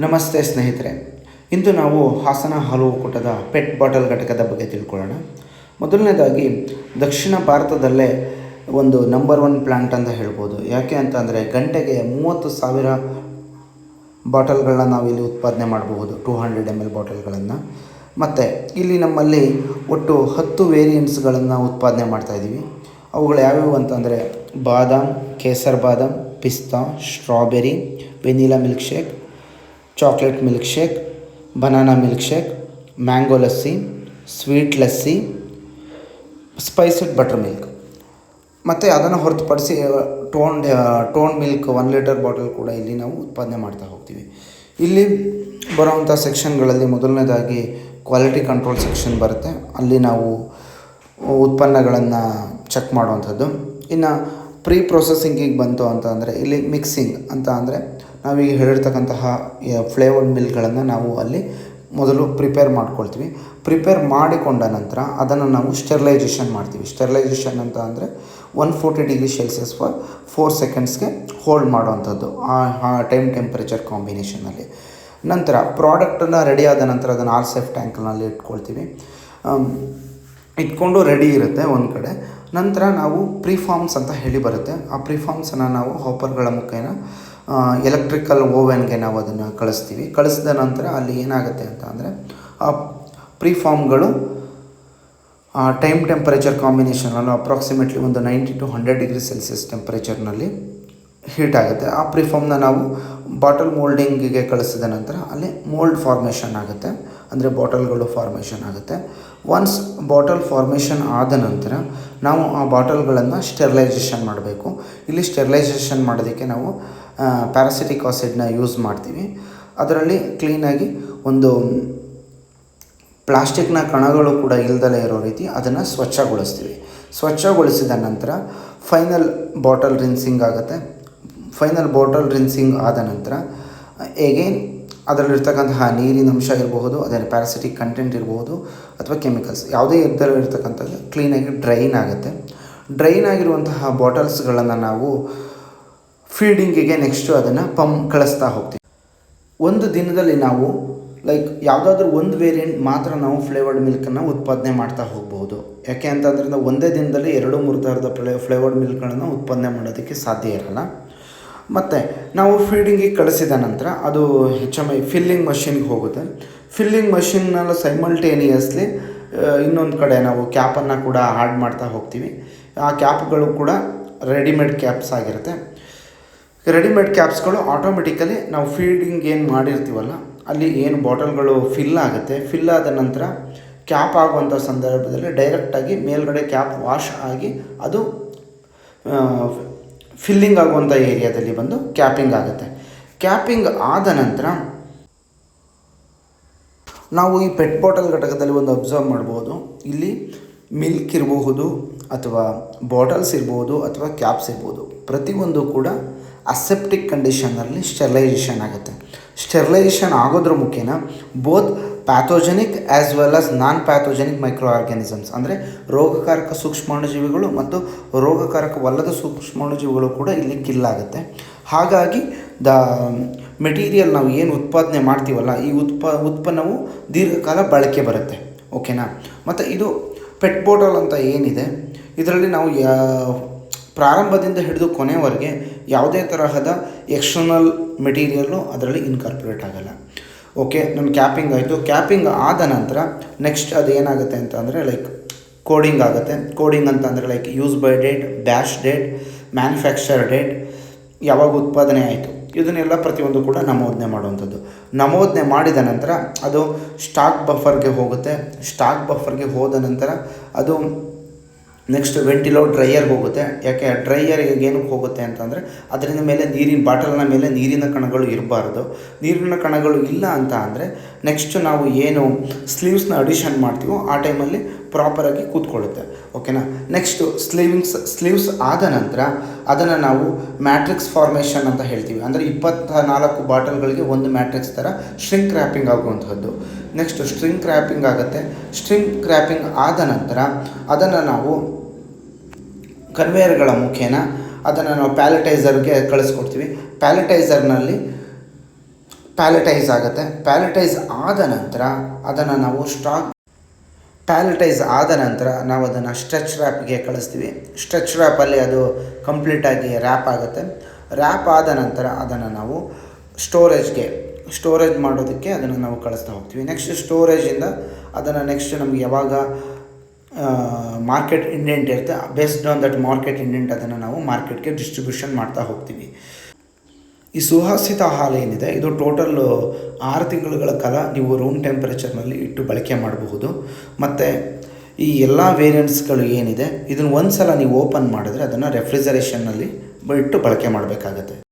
ನಮಸ್ತೆ ಸ್ನೇಹಿತರೆ. ಇಂದು ನಾವು ಹಾಸನ ಹಾಲು ಒಕ್ಕೂಟದ ಪೆಟ್ ಬಾಟಲ್ ಘಟಕದ ಬಗ್ಗೆ ತಿಳ್ಕೊಳ್ಳೋಣ. ಮೊದಲನೇದಾಗಿ, ದಕ್ಷಿಣ ಭಾರತದಲ್ಲೇ ಒಂದು ನಂಬರ್ ಒನ್ ಪ್ಲ್ಯಾಂಟ್ ಅಂತ ಹೇಳ್ಬೋದು. ಯಾಕೆ ಅಂತಂದರೆ ಗಂಟೆಗೆ ಮೂವತ್ತು ಸಾವಿರ ಬಾಟಲ್ಗಳನ್ನ ನಾವು ಇಲ್ಲಿ ಉತ್ಪಾದನೆ ಮಾಡಬಹುದು ಟೂ ಹಂಡ್ರೆಡ್ ಎಂ ಎಲ್ ಬಾಟಲ್ಗಳನ್ನು. ಮತ್ತು, ಇಲ್ಲಿ ನಮ್ಮಲ್ಲಿ ಒಟ್ಟು ಹತ್ತು ವೇರಿಯಂಟ್ಸ್ಗಳನ್ನು ಉತ್ಪಾದನೆ ಮಾಡ್ತಾಯಿದ್ದೀವಿ ಅವುಗಳು ಯಾವ್ಯಾವು ಅಂತಂದರೆ badam, kesar badam, pista, strawberry, vanilla milk shake chocolate milk shake banana milk shake mango lassi sweet lassi spiced butter milk ಮತ್ತು ಅದನ್ನು ಹೊರತುಪಡಿಸಿ tone tone milk one litre bottle ಕೂಡ ಇಲ್ಲಿ ನಾವು ಉತ್ಪಾದನೆ ಮಾಡ್ತಾ ಹೋಗ್ತೀವಿ. ಇಲ್ಲಿ ಬರೋವಂಥ ಸೆಕ್ಷನ್ಗಳಲ್ಲಿ ಮೊದಲನೇದಾಗಿ ಕ್ವಾಲಿಟಿ ಕಂಟ್ರೋಲ್ ಸೆಕ್ಷನ್ ಬರುತ್ತೆ. ಅಲ್ಲಿ ನಾವು ಉತ್ಪನ್ನಗಳನ್ನು ಚೆಕ್ ಮಾಡುವಂಥದ್ದು. ಇನ್ನು ಪ್ರೀ ಪ್ರೊಸೆಸಿಂಗಿಗೆ ಬಂತು ಅಂತ ಅಂದರೆ, ಇಲ್ಲಿ ಮಿಕ್ಸಿಂಗ್ ಅಂತ ಅಂದರೆ ನಾವೀಗ ಹೇಳಿರ್ತಕ್ಕಂತಹ ಫ್ಲೇವರ್ಡ್ ಮಿಲ್ಕ್ಗಳನ್ನು ನಾವು ಅಲ್ಲಿ ಮೊದಲು ಪ್ರಿಪೇರ್ ಮಾಡ್ಕೊಳ್ತೀವಿ. ಪ್ರಿಪೇರ್ ಮಾಡಿಕೊಂಡ ನಂತರ ಅದನ್ನು ನಾವು ಸ್ಟೆರ್ಲೈಜೇಷನ್ ಮಾಡ್ತೀವಿ. ಸ್ಟೆರ್ಲೈಜೇಷನ್ ಅಂತ ಅಂದರೆ one forty degree Celsius for four ಸೆಕೆಂಡ್ಸ್ಗೆ hold ಮಾಡುವಂಥದ್ದು. ಆ ಟೈಮ್ ಟೆಂಪರೇಚರ್ ಕಾಂಬಿನೇಷನಲ್ಲಿ ನಂತರ ಪ್ರಾಡಕ್ಟನ್ನು ರೆಡಿ ಆದ ನಂತರ ಅದನ್ನು ಆರ್ ಸೆಫ್ ಟ್ಯಾಂಕ್ನಲ್ಲಿ ಇಟ್ಕೊಳ್ತೀವಿ. ಇಟ್ಕೊಂಡು ರೆಡಿ ಇರುತ್ತೆ ಒಂದು ಕಡೆ. ನಂತರ ನಾವು ಪ್ರಿಫಾರ್ಮ್ಸ್ ಅಂತ ಹೇಳಿ ಬರುತ್ತೆ. ಆ ಪ್ರಿಫಾರ್ಮ್ಸನ್ನು ನಾವು ಹಾಪರ್ಗಳ ಮುಖೇನ ಎಲೆಕ್ಟ್ರಿಕಲ್ ಓವೆನ್ಗೆ ನಾವು ಅದನ್ನು ಕಳಿಸ್ತೀವಿ. ಕಳಿಸಿದ ನಂತರ ಅಲ್ಲಿ ಏನಾಗುತ್ತೆ ಅಂತ ಅಂದರೆ, ಆ ಪ್ರೀಫಾರ್ಮ್ಗಳು ಟೈಮ್ ಟೆಂಪರೇಚರ್ ಕಾಂಬಿನೇಷನಲ್ಲೂ ಅಪ್ರಾಕ್ಸಿಮೇಟ್ಲಿ ಒಂದು ninety to hundred degree Celsius ಟೆಂಪರೇಚರ್ನಲ್ಲಿ heat ಆಗುತ್ತೆ. ಆ ಪ್ರಿಫಾರ್ಮ್ನ ನಾವು ಬಾಟಲ್ ಮೋಲ್ಡಿಂಗಿಗೆ ಕಳಿಸಿದ ನಂತರ ಅಲ್ಲಿ ಮೋಲ್ಡ್ ಫಾರ್ಮೇಷನ್ ಆಗುತ್ತೆ. ಅಂದರೆ ಬಾಟಲ್ಗಳು ಫಾರ್ಮೇಷನ್ ಆಗುತ್ತೆ. ಒನ್ಸ್ ಬಾಟಲ್ ಫಾರ್ಮೇಷನ್ ಆದ ನಂತರ ನಾವು ಆ ಬಾಟಲ್ಗಳನ್ನು ಸ್ಟೆರಿಲೈಸೇಷನ್ ಮಾಡಬೇಕು. ಇಲ್ಲಿ ಸ್ಟೆರಿಲೈಸೇಷನ್ ಮಾಡೋದಕ್ಕೆ ನಾವು ಪ್ಯಾರಾಸಿಟಿಕ್ ಆಸಿಡ್ನ ಯೂಸ್ ಮಾಡ್ತೀವಿ. ಅದರಲ್ಲಿ ಕ್ಲೀನಾಗಿ ಒಂದು ಪ್ಲಾಸ್ಟಿಕ್ನ ಕಣಗಳು ಕೂಡ ಇಲ್ದಲೇ ಇರೋ ರೀತಿ ಅದನ್ನು ಸ್ವಚ್ಛಗೊಳಿಸ್ತೀವಿ. ಸ್ವಚ್ಛಗೊಳಿಸಿದ ನಂತರ ಫೈನಲ್ ಬಾಟಲ್ ರಿನ್ಸಿಂಗ್ ಆಗುತ್ತೆ. ಫೈನಲ್ ಬಾಟಲ್ ರಿನ್ಸಿಂಗ್ ಆದ ನಂತರ ಎಗೇನ್ ಅದರಲ್ಲಿರ್ತಕ್ಕಂತಹ ನೀರಿನ ಅಂಶ ಇರಬಹುದು ಅದರ ಪ್ಯಾರಾಸಿಟಿಕ್ ಕಂಟೆಂಟ್ ಇರಬಹುದು, ಅಥವಾ ಕೆಮಿಕಲ್ಸ್ ಯಾವುದೇ ಇರ್ತಕ್ಕಂಥದ್ದು ಕ್ಲೀನಾಗಿ ಡ್ರೈನ್ ಆಗುತ್ತೆ. ಡ್ರೈನ್ ಆಗಿರುವಂತಹ ಬಾಟಲ್ಸ್ಗಳನ್ನು ನಾವು ಫೀಡಿಂಗಿಗೆ ನೆಕ್ಸ್ಟು ಅದನ್ನು ಪಂಪ್ ಕಳಿಸ್ತಾ ಹೋಗ್ತೀವಿ. ಒಂದು ದಿನದಲ್ಲಿ ನಾವು ಲೈಕ್ ಯಾವುದಾದ್ರೂ ಒಂದು ವೇರಿಯಂಟ್ ಮಾತ್ರ ನಾವು ಫ್ಲೇವರ್ಡ್ ಮಿಲ್ಕನ್ನು ಉತ್ಪಾದನೆ ಮಾಡ್ತಾ ಹೋಗ್ಬೋದು. ಯಾಕೆ ಅಂತಂದ್ರೆ ಒಂದೇ ದಿನದಲ್ಲಿ ಎರಡು ಮೂರು ಥರದ ಫ್ಲೇ ಫ್ಲೇವರ್ಡ್ ಮಿಲ್ಕ್ಗಳನ್ನು ಉತ್ಪಾದನೆ ಮಾಡೋದಕ್ಕೆ ಸಾಧ್ಯ ಇರಲ್ಲ. ಮತ್ತು ನಾವು ಫೀಡಿಂಗಿಗೆ ಕಳಿಸಿದ ನಂತರ ಅದು ಹೆಚ್ ಎಂ ಐ ಫಿಲ್ಲಿಂಗ್ ಮಷಿನ್ಗೆ ಹೋಗುತ್ತೆ. ಫಿಲ್ಲಿಂಗ್ ಮಷಿನ್ನಲ್ಲಿ ಸೈಮಲ್ಟೇನಿಯಸ್ಲಿ ಇನ್ನೊಂದು ಕಡೆ ನಾವು ಕ್ಯಾಪನ್ನು ಕೂಡ ಆಡ್ ಮಾಡ್ತಾ ಹೋಗ್ತೀವಿ. ಆ ಕ್ಯಾಪ್ಗಳು ಕೂಡ ರೆಡಿಮೇಡ್ ಕ್ಯಾಪ್ಸ್ ಆಗಿರುತ್ತೆ. ರೆಡಿಮೇಡ್ ಕ್ಯಾಪ್ಸ್ಗಳು ಆಟೋಮೆಟಿಕಲಿ ನಾವು ಫೀಡಿಂಗ್ ಏನು ಮಾಡಿರ್ತೀವಲ್ಲ, ಅಲ್ಲಿ ಏನು ಬಾಟಲ್ಗಳು ಫಿಲ್ ಆಗುತ್ತೆ. ಫಿಲ್ ಆದ ನಂತರ ಕ್ಯಾಪ್ ಆಗುವಂಥ ಸಂದರ್ಭದಲ್ಲಿ ಡೈರೆಕ್ಟಾಗಿ ಮೇಲ್ಗಡೆ ಕ್ಯಾಪ್ ವಾಶ್ ಆಗಿ ಅದು ಫಿಲ್ಲಿಂಗ್ ಆಗುವಂಥ ಏರಿಯಾದಲ್ಲಿ ಬಂದು ಕ್ಯಾಪಿಂಗ್ ಆಗುತ್ತೆ. ಕ್ಯಾಪಿಂಗ್ ಆದ ನಂತರ ನಾವು ಈ ಪೆಟ್ ಬಾಟಲ್ ಘಟಕದಲ್ಲಿ ಒಂದು ಅಬ್ಸರ್ವ್ ಮಾಡ್ಬೋದು. ಇಲ್ಲಿ ಮಿಲ್ಕ್ ಇರಬಹುದು ಅಥವಾ ಬಾಟಲ್ಸ್ ಇರ್ಬೋದು ಅಥವಾ ಕ್ಯಾಪ್ಸ್ ಇರ್ಬೋದು ಪ್ರತಿಯೊಂದು ಕೂಡ ಅಸೆಪ್ಟಿಕ್ ಕಂಡೀಷನಲ್ಲಿ ಸ್ಟೆರ್ಲೈಜೇಷನ್ ಆಗುತ್ತೆ. ಸ್ಟೆರ್ಲೈಜೇಷನ್ ಆಗೋದ್ರ ಮುಖೇನ both pathogenic as well as non pathogenic microorganisms ಅಂದರೆ ರೋಗಕಾರಕ ಸೂಕ್ಷ್ಮಾಣುಜೀವಿಗಳು ಮತ್ತು ರೋಗಕಾರಕವಲ್ಲದ ಸೂಕ್ಷ್ಮಾಣುಜೀವಿಗಳು ಕೂಡ ಇಲ್ಲಿ ಕಿಲ್ಲಾಗುತ್ತೆ ಹಾಗಾಗಿ ದ ಮೆಟೀರಿಯಲ್ ನಾವು ಏನು ಉತ್ಪಾದನೆ ಮಾಡ್ತೀವಲ್ಲ, ಈ ಉತ್ಪ ಉತ್ಪನ್ನವು ದೀರ್ಘಕಾಲ ಬಳಕೆ ಬರುತ್ತೆ. ಓಕೆನಾ? ಮತ್ತು ಇದು ಪೆಟ್ ಬೋಟಲ್ ಅಂತ ಏನಿದೆ, ಇದರಲ್ಲಿ ನಾವು ಯಾ ಪ್ರಾರಂಭದಿಂದ ಹಿಡಿದು ಕೊನೆವರೆಗೆ ಯಾವುದೇ ತರಹದ ಎಕ್ಸ್ಟರ್ನಲ್ ಮೆಟೀರಿಯಲ್ಲು ಅದರಲ್ಲಿ ಇನ್ಕಾರ್ಪೊರೇಟ್ ಆಗಲ್ಲ. ಓಕೆ ನಮ್ಮ ಕ್ಯಾಪಿಂಗ್ ಆಯಿತು. ಕ್ಯಾಪಿಂಗ್ ಆದ ನಂತರ ನೆಕ್ಸ್ಟ್ ಅದು ಏನಾಗುತ್ತೆ ಅಂತ ಅಂದರೆ ಲೈಕ್ ಕೋಡಿಂಗ್ ಆಗುತ್ತೆ. ಕೋಡಿಂಗ್ ಅಂತ ಅಂದರೆ like use by date dash date manufacture date ಯಾವಾಗ ಉತ್ಪಾದನೆ ಆಯಿತು. ಇದನ್ನೆಲ್ಲ ಪ್ರತಿಯೊಂದು ಕೂಡ ನಮೋದನೆ ಮಾಡುವಂಥದ್ದು. ನಮೂದನೆ ಮಾಡಿದ ನಂತರ ಅದು ಸ್ಟಾಕ್ ಬಫರ್ಗೆ ಹೋಗುತ್ತೆ. ಸ್ಟಾಕ್ ಬಫರ್ಗೆ ಹೋದ ನಂತರ ಅದು ನೆಕ್ಸ್ಟ್ ವೆಂಟಿಲೋ ಡ್ರೈಯರ್ಗೆ ಹೋಗುತ್ತೆ. ಯಾಕೆ? ಡ್ರೈಯರ್ಗೆ ಏನಕ್ಕೆ ಹೋಗುತ್ತೆ ಅಂತಂದರೆ, ಅದರಿಂದ ಮೇಲೆ ನೀರಿನ ಬಾಟಲ್ನ ಮೇಲೆ ನೀರಿನ ಕಣಗಳು ಇರಬಾರ್ದು. ನೀರಿನ ಕಣಗಳು ಇಲ್ಲ ಅಂತ ಅಂದರೆ ನೆಕ್ಸ್ಟ್ ನಾವು ಏನು ಸ್ಲೀವ್ಸ್ನ ಅಡಿಷನ್ ಮಾಡ್ತೀವೋ, ಆ ಟೈಮಲ್ಲಿ ಪ್ರಾಪರಾಗಿ ಕೂತ್ಕೊಳ್ಳುತ್ತೆ. ಓಕೆನಾ ನೆಕ್ಸ್ಟು ಸ್ಲೀವಿಂಗ್ಸ್ ಸ್ಲೀವ್ಸ್ ಆದ ನಂತರ, ಅದನ್ನು ನಾವು ಮ್ಯಾಟ್ರಿಕ್ಸ್ ಫಾರ್ಮೇಷನ್ ಅಂತ ಹೇಳ್ತೀವಿ. ಅಂದರೆ ಇಪ್ಪತ್ತ ನಾಲ್ಕು ಬಾಟಲ್ಗಳಿಗೆ ಒಂದು ಮ್ಯಾಟ್ರಿಕ್ಸ್ ಥರ ಸ್ಟ್ರಿಂಗ್ ರ್ಯಾಪಿಂಗ್ ಆಗುವಂಥದ್ದು ನೆಕ್ಸ್ಟ್ ಸ್ಟ್ರಿಂಗ್ ರ್ಯಾಪಿಂಗ್ ಆಗುತ್ತೆ. ಸ್ಟ್ರಿಂಗ್ ರ್ಯಾಪಿಂಗ್ ಆದ ನಂತರ, ಅದನ್ನು ನಾವು ಕನ್ವೇಯರ್ಗಳ ಮುಖೇನ ಅದನ್ನು ನಾವು ಪ್ಯಾಲಿಟೈಸರ್ಗೆ ಕಳಿಸ್ಕೊಡ್ತೀವಿ. ಪ್ಯಾಲಿಟೈಸರ್ನಲ್ಲಿ ಪ್ಯಾಲೆಟೈಸ್ ಆಗುತ್ತೆ. ಪ್ಯಾಲೆಟೈಸ್ ಆದ ನಂತರ ಅದನ್ನು ನಾವು ಸ್ಟಾಕ್ ಪ್ಯಾಲೆಟೈಸ್ ಆದ ನಂತರ ನಾವು ಅದನ್ನು ಸ್ಟ್ರೆಚ್ ರ್ಯಾಪ್ಗೆ ಕಳಿಸ್ತೀವಿ. ಸ್ಟ್ರೆಚ್ ರ್ಯಾಪಲ್ಲಿ ಅದು ಕಂಪ್ಲೀಟಾಗಿ ರ್ಯಾಪ್ ಆಗುತ್ತೆ. ರ್ಯಾಪ್ ಆದ ನಂತರ ಅದನ್ನು ನಾವು ಸ್ಟೋರೇಜ್ಗೆ, ಸ್ಟೋರೇಜ್ ಮಾಡೋದಕ್ಕೆ ಅದನ್ನು ನಾವು ಕಳಿಸ್ತಾ ಹೋಗ್ತೀವಿ. ನೆಕ್ಸ್ಟ್ ಸ್ಟೋರೇಜಿಂದ ಅದನ್ನು ನೆಕ್ಸ್ಟ್ ನಮ್ಗೆ ಯಾವಾಗ ಮಾರ್ಕೆಟ್ ಇಂಡೆಂಟ್ ಇರುತ್ತೆ. Based on that market indent ಅದನ್ನು ನಾವು ಮಾರ್ಕೆಟ್ಗೆ ಡಿಸ್ಟ್ರಿಬ್ಯೂಷನ್ ಮಾಡ್ತಾ ಹೋಗ್ತೀವಿ. ಈ ಸುಹಾಸಿತ ಹಾಲು ಏನಿದೆ, ಇದು ಟೋಟಲ್ ಆರು ತಿಂಗಳುಗಳ ಕಾಲ ನೀವು ರೂಮ್ ಟೆಂಪರೇಚರ್ನಲ್ಲಿ ಇಟ್ಟು ಬಳಕೆ ಮಾಡಬಹುದು. ಮತ್ತು ಈ ಎಲ್ಲ ವೇರಿಯಂಟ್ಸ್ಗಳು ಏನಿದೆ, ಇದನ್ನು ಒಂದು ಸಲ ನೀವು ಓಪನ್ ಮಾಡಿದ್ರೆ ಅದನ್ನು ರೆಫ್ರಿಜರೇಷನ್ನಲ್ಲಿ ಇಟ್ಟು ಬಳಕೆ ಮಾಡಬೇಕಾಗತ್ತೆ.